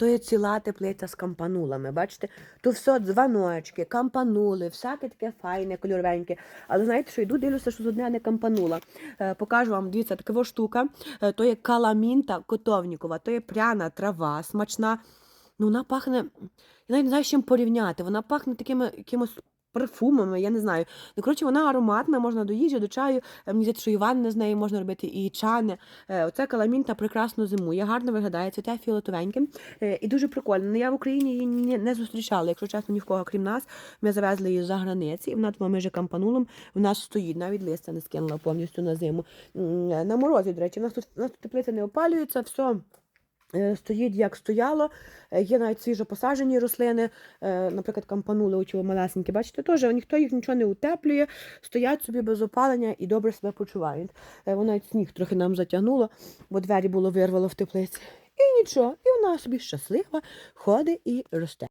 то є ціла теплиця з кампанулами. Бачите, то все дзвоночки, кампанули, всяке таке файне, кольоровеньке. Але знаєте, що йду, дивлюся, що з одне не кампанула. Е, покажу вам, дивіться, така штука. Е, то є каламінта котовнікова, то є пряна трава, смачна. Ну, вона пахне, я навіть не знаю, з чим порівняти. Вона пахне такими якимось парфумами, я не знаю. Ну, коротше, вона ароматна, можна до їжі, до чаю. Е, Мені здається, що і ванни з неї можна робити, і чани. Е, Оце каламінта прекрасно зимує, гарно виглядає, цвіте фіолетовеньким. Е, І дуже прикольно. Ну, я в Україні її не, зустрічала, якщо чесно, ні в кого, крім нас. Ми завезли її за границі, і вона тут майже кампанулом в нас стоїть. Навіть листя не скинула повністю на зиму. На морозі, до речі, у нас тут, у нас тут теплиця не опалюється, все. Е, Стоїть як стояло, Е, є навіть свіжо посаджені рослини, е, наприклад, кампанули оці малесенькі. Бачите, теж ніхто їх нічого не утеплює, стоять собі без опалення і добре себе почувають. Вона навіть сніг трохи нам затягнуло, бо двері було вирвало в теплиці. І нічого, і вона собі щаслива ходить і росте.